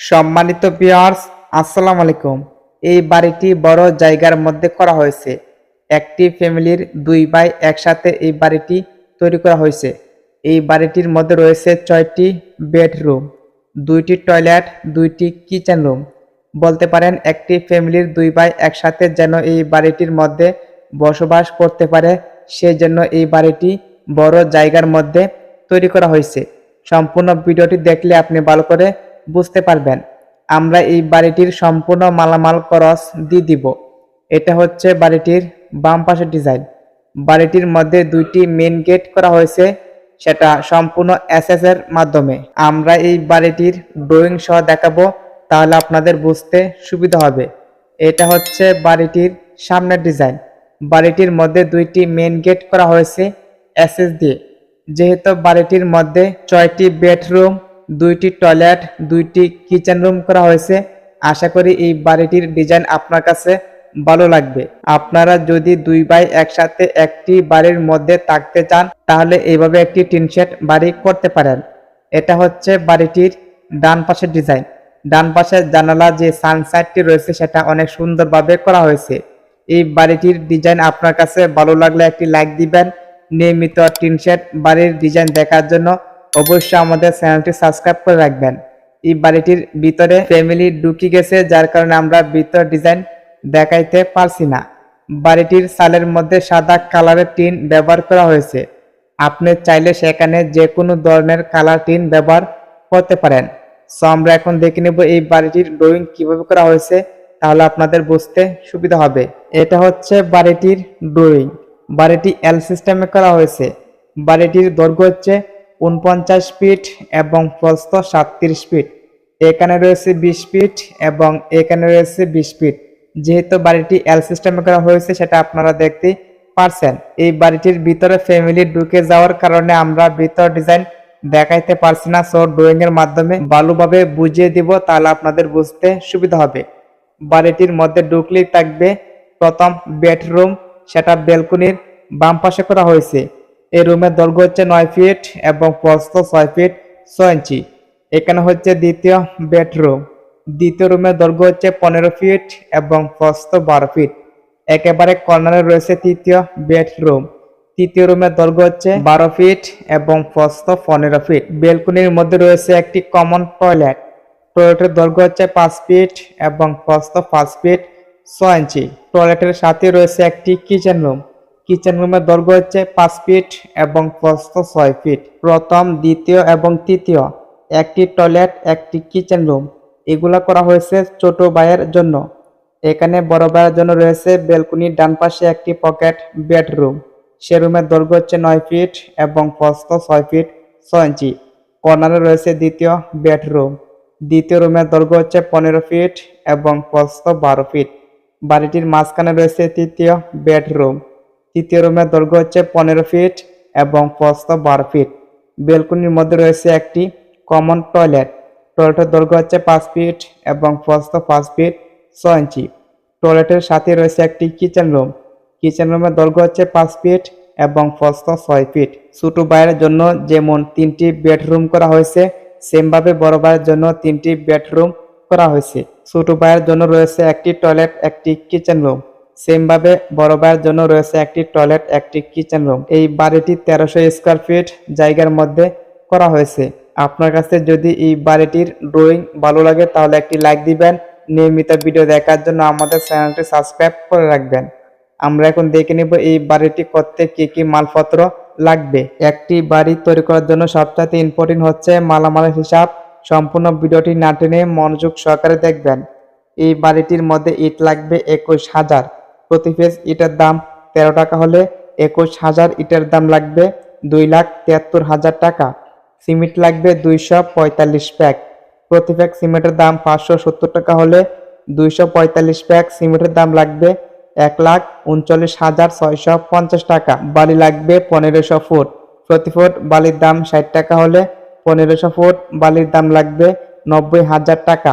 সম্মানিত ভিউয়ার্স আসসালাম আলাইকুম। এই বাড়িটি বড় জায়গার মধ্যে করা হয়েছে। একটি ফ্যামিলির দুই ভাই একসাথে এই বাড়িটি তৈরি করা হয়েছে। এই বাড়িটির মধ্যে রয়েছে ছয়টি বেডরুম, দুইটি টয়লেট, দুইটি কিচেন রুম বলতে পারেন একটি ফ্যামিলির দুই ভাই একসাথে যেন এই বাড়িটির মধ্যে বসবাস করতে পারে সেই জন্য এই বাড়িটি বড় জায়গার মধ্যে তৈরি করা হয়েছে। সম্পূর্ণ ভিডিওটি দেখলে আপনি ভালো করে বুঝতে পারবেন। আমরা এই বাড়িটির সম্পূর্ণ মালামাল খরচ দিয়ে দিব। এটা হচ্ছে বাড়িটির বাম পাশের ডিজাইন। বাড়িটির মধ্যে দুইটি মেন গেট করা হয়েছে, সেটা সম্পূর্ণ এসএস এর মাধ্যমে। আমরা এই বাড়িটির ড্রয়িং সহ দেখাবো, তাহলে আপনাদের বুঝতে সুবিধা হবে। এটা হচ্ছে বাড়িটির সামনের ডিজাইন। বাড়িটির মধ্যে দুইটি মেন গেট করা হয়েছে এসএস দিয়ে। যেহেতু বাড়িটির মধ্যে ছয়টি বেডরুম দুইটি টয়লেট, দুইটি কিচেন রুম করা হয়েছে। আশা করি এই বাড়িটির ডিজাইন আপনার কাছে ভালো লাগবে। আপনারা যদি দুই ভাই একসাথে একটি বাড়ির মধ্যে থাকতে চান, তাহলে এইভাবে একটি টিনশেড বাড়ি করতে পারেন। এটা হচ্ছে বাড়িটির ডান পাশের ডিজাইন। ডান পাশের জানালা যে সানসাইডটি রয়েছে, সেটা অনেক সুন্দরভাবে করা হয়েছে। এই বাড়িটির ডিজাইন আপনার কাছে ভালো লাগলে একটি লাইক দিবেন। নিয়মিত টিনশেড বাড়ির ডিজাইন দেখার জন্য অবশ্যই আমাদের চ্যানেলটি সাবস্ক্রাইব করে রাখবেন। এই বাড়িটির ভিতরে ফ্যামিলি ঢুকে গেছে, যার কারণে আমরা ভিতর ডিজাইন দেখাইতে পারছি না। বাড়িটির সালের মধ্যে সাদা কালারের টিন ব্যবহার করা হয়েছে। আপনি চাইলে সেখানে যে কোনো ধরনের কালার টিন ব্যবহার করতে পারেন। সো আমরা এখন দেখে নেব এই বাড়িটির ড্রয়িং কীভাবে করা হয়েছে, তাহলে আপনাদের বুঝতে সুবিধা হবে। এটা হচ্ছে বাড়িটির ড্রয়িং বাড়িটি এল সিস্টেমে করা হয়েছে। বাড়িটির দৈর্ঘ্য হচ্ছে উনপঞ্চাশ ফিট এবং প্রস্থ সাতত্রিশ ফিট। এখানে রয়েছে বিশ ফিট এবং এখানে রয়েছে বিশ ফিট। যেহেতু বাড়িটি এল সিস্টেমে করা হয়েছে, সেটা আপনারা দেখতে পারছেন। এই বাড়িটির ভিতরে ফ্যামিলি ঢুকে যাওয়ার কারণে আমরা ভিতর ডিজাইন দেখাইতে পারছি না সো ড্রয়িং এর মাধ্যমে ভালোভাবে বুঝিয়ে দিব, তাহলে আপনাদের বুঝতে সুবিধা হবে। বাড়িটির মধ্যে ঢুকলেই থাকবে প্রথম বেডরুম সেটা বেলকনির বাম পাশে করা হয়েছে। এই রুমের দৈর্ঘ্য হচ্ছে নয় ফিট এবং প্রস্থ ছয় ফিট ছয় ইঞ্চি। এখানে হচ্ছে দ্বিতীয় বেডরুম। দ্বিতীয় রুমের দৈর্ঘ্য হচ্ছে পনেরো ফিট এবং প্রস্থ বারো ফিট। একেবারে কর্নারে রয়েছে তৃতীয় বেডরুম। তৃতীয় রুমের দৈর্ঘ্য হচ্ছে বারো ফিট এবং প্রস্থ পনেরো ফিট। বেলকনির মধ্যে রয়েছে একটি কমন টয়লেট। টয়লেটের দৈর্ঘ্য হচ্ছে পাঁচ ফিট এবং প্রস্থ পাঁচ ফিট ছয় ইঞ্চি। টয়লেটের সাথে রয়েছে একটি কিচেন রুম। কিচেন রুমের দৈর্ঘ্য হচ্ছে পাঁচ ফিট এবং প্রস্থ ছয় ফিট। প্রথম, দ্বিতীয় এবং তৃতীয়। একটি টয়লেট, একটি কিচেন রুম। এগুলা করা হয়েছে ছোট ভাইয়ের জন্য। এখানে বড় ভাইয়ের জন্য রয়েছে বেলকনির ডান পাশে একটি পকেট বেডরুম। সে রুমের দৈর্ঘ্য হচ্ছে নয় ফিট এবং প্রস্থ ছয় ফিট ছয় ইঞ্চি। কর্নারে রয়েছে দ্বিতীয় বেডরুম। দ্বিতীয় রুমের দৈর্ঘ্য হচ্ছে পনেরো ফিট এবং প্রস্থ বারো ফিট। বাড়িটির মাঝখানে রয়েছে তৃতীয় বেডরুম। তৃতীয় রুমের দৈর্ঘ্য হচ্ছে পনেরো ফিট এবং প্রস্থ বারো ফিট বেলকনির মধ্যে রয়েছে একটি কমন টয়লেট টয়লেটের দৈর্ঘ্য হচ্ছে পাঁচ ফিট এবং প্রস্থ পাঁচ ফিট ছয় ইঞ্চি। টয়লেটের সাথে রয়েছে একটি কিচেন রুম কিচেন রুমের দৈর্ঘ্য হচ্ছে পাঁচ ফিট এবং প্রস্থ ছয় ফিট ছোটো ভাইয়ের জন্য যেমন তিনটি বেডরুম করা হয়েছে, সেমভাবে বড় ভাইয়ের জন্য তিনটি বেডরুম করা হয়েছে। ছোটো ভাইয়ের জন্য রয়েছে একটি টয়লেট একটি কিচেন রুম সেমভাবে বড় ভাইয়ের জন্য রয়েছে একটি টয়লেট, একটি কিচেন রুম এই বাড়িটি তেরোশো স্কোয়ার ফিট জায়গার মধ্যে করা হয়েছে। আপনার কাছে যদি এই বাড়িটির ড্রয়িং ভালো লাগে, তাহলে একটি লাইক দিবেন। নিয়মিত ভিডিও দেখার জন্য আমাদের চ্যানেলটি সাবস্ক্রাইব করে রাখবেন। আমরা এখন দেখে নেব এই বাড়িটি করতে কি কি মালপত্র লাগবে। একটি বাড়ি তৈরি করার জন্য সবচেয়ে ইম্পর্টেন্ট হচ্ছে মালামালের হিসাব। সম্পূর্ণ ভিডিওটি না টেনে মনোযোগ সহকারে দেখবেন। এই বাড়িটির মধ্যে ইট লাগবে একুশ হাজার। প্রতি পিস ইটের দাম তেরো টাকা হলে একুশ হাজার ইটের দাম লাগবে দুই লাখ তিয়াত্তর হাজার টাকা। সিমেন্ট লাগবে দুইশো পঁয়তাল্লিশ প্যাক। প্রতি প্যাক সিমেন্টের দাম পাঁচশো সত্তর টাকা হলে দুইশো পঁয়তাল্লিশ প্যাক সিমেন্টের দাম লাগবে এক লাখ উনচল্লিশ হাজার ছয়শো পঞ্চাশ টাকা। বালি লাগবে পনেরোশো ফুট। প্রতি ফুট বালির দাম ষাট টাকা হলে পনেরোশো ফুট বালির দাম লাগবে নব্বই হাজার টাকা।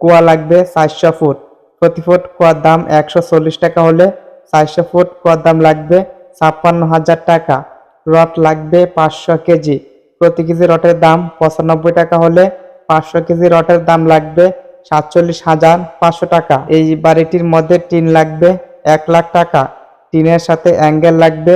কুয়া লাগবে চারশো ফুট। প্রতি ফুট কুয়ার দাম একশো চল্লিশ টাকা হলে চারশো ফুট কুয়ার দাম লাগবে ছাপ্পান্ন হাজার টাকা। রড লাগবে পাঁচশো কেজি। প্রতি কেজি রটের দাম পঁচানব্বই টাকা হলে পাঁচশো কেজি রটের দাম লাগবে সাতচল্লিশ হাজার পাঁচশো টাকা। এই বাড়িটির মধ্যে টিন লাগবে এক লাখ টাকা। টিনের সাথে অ্যাঙ্গেল লাগবে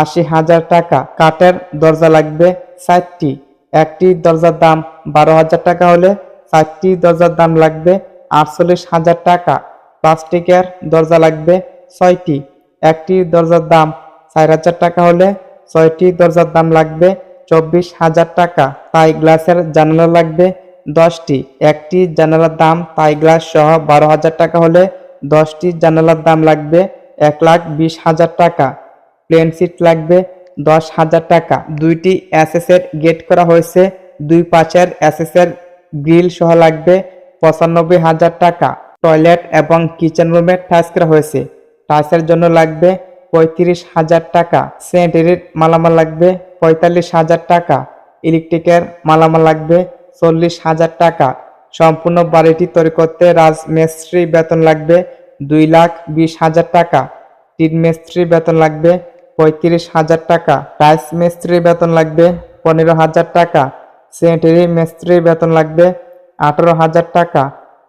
আশি হাজার টাকা। কাঠের দরজা লাগবে ষাটটি একটি দরজার দাম বারো হাজার টাকা হলে চারটি দরজার দাম লাগবে আটচল্লিশ হাজার টাকা। প্লাস্টিকের দরজা লাগবে ছয়টি। একটি দরজার দাম চার হাজার টাকা হলে ছয়টি দরজার দাম লাগবে চব্বিশ হাজার টাকা। তাই গ্লাসের জানালা লাগবে দশটি। একটি জানালার দাম তাই গ্লাস সহ বারো হাজার টাকা হলে দশটি জানালার দাম লাগবে এক লাখ বিশ হাজার টাকা। প্লেন সিট লাগবে দশ হাজার টাকা। দুইটি অ্যাসেসের গেট করা হয়েছে। দুই পাশের অ্যাসেসের গ্রিল সহ লাগবে পঁচানব্বই হাজার টাকা, টয়লেট এবং কিচেন রুমে টাচ করা হয়েছে। টাচের জন্য লাগবে পঁয়ত্রিশ হাজার টাকা, স্যানিটারির মালামাল লাগবে পঁয়তাল্লিশ হাজার টাকা, ইলেকট্রিকের মালামাল লাগবে চল্লিশ হাজার টাকা। সম্পূর্ণ বাড়িটি তৈরি করতে রাজমিস্ত্রি বেতন লাগবে দুই লাখ বিশ হাজার টাকা, টিন মিস্ত্রি বেতন লাগবে পঁয়ত্রিশ হাজার টাকা, টাইলস মিস্ত্রি বেতন লাগবে পনেরো হাজার টাকা, স্যানিটারি মিস্ত্রি বেতন লাগবে আঠারো হাজার টাকা।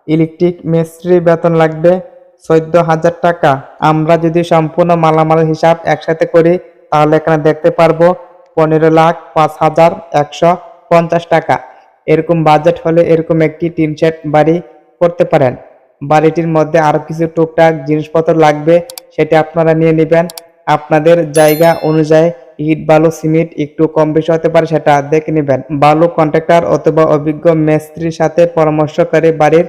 ইলেকট্রিক মিস্ত্রি বেতন লাগবে চোদ্দ হাজার টাকা। আমরা যদি সম্পূর্ণ মালামাল হিসাব একসাথে করি, তাহলে এখানে দেখতে পারব পনেরো লাখ পাঁচ হাজার একশো পঞ্চাশ টাকা। এরকম বাজেট হলে এরকম একটি টিন শেড বাড়ি করতে পারেন। বাড়িটির মধ্যে আরও কিছু টুকটাক জিনিসপত্র লাগবে, সেটা আপনারা নিয়ে নেবেন। আপনাদের জায়গা অনুযায়ী ইট বালু সিমেন্ট একটু কম বেশি হতে পারে সেটা দেখে নেবেন। বালু কন্ট্রাক্টর অথবা অভিজ্ঞ মিস্ত্রির সাথে পরামর্শ করে বাড়ির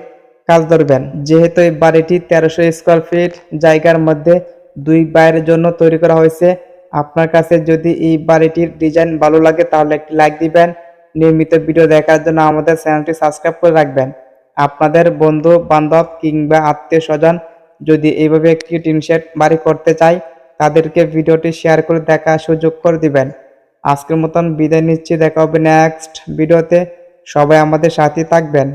কাজ ধরবেন। যেহেতু এই বাড়িটি তেরোশো স্কোয়ার ফিট জায়গার মধ্যে দুই বাইরের জন্য তৈরি করা হয়েছে। আপনার কাছে যদি এই বাড়িটির ডিজাইন ভালো লাগে তাহলে একটি লাইক দিবেন। নিয়মিত ভিডিও দেখার জন্য আমাদের চ্যানেলটি সাবস্ক্রাইব করে রাখবেন। আপনাদের বন্ধু বান্ধব কিংবা আত্মীয় স্বজন যদি এইভাবে একটি টিন শেড বাড়ি করতে চায় তাদেরকে ভিডিওটি শেয়ার করে দেখার সুযোগ করে দিবেন। আজকের মতন বিদায় নিচ্ছি। দেখা হবে নেক্সট ভিডিওতে। সবাই আমাদের সাথে থাকবেন।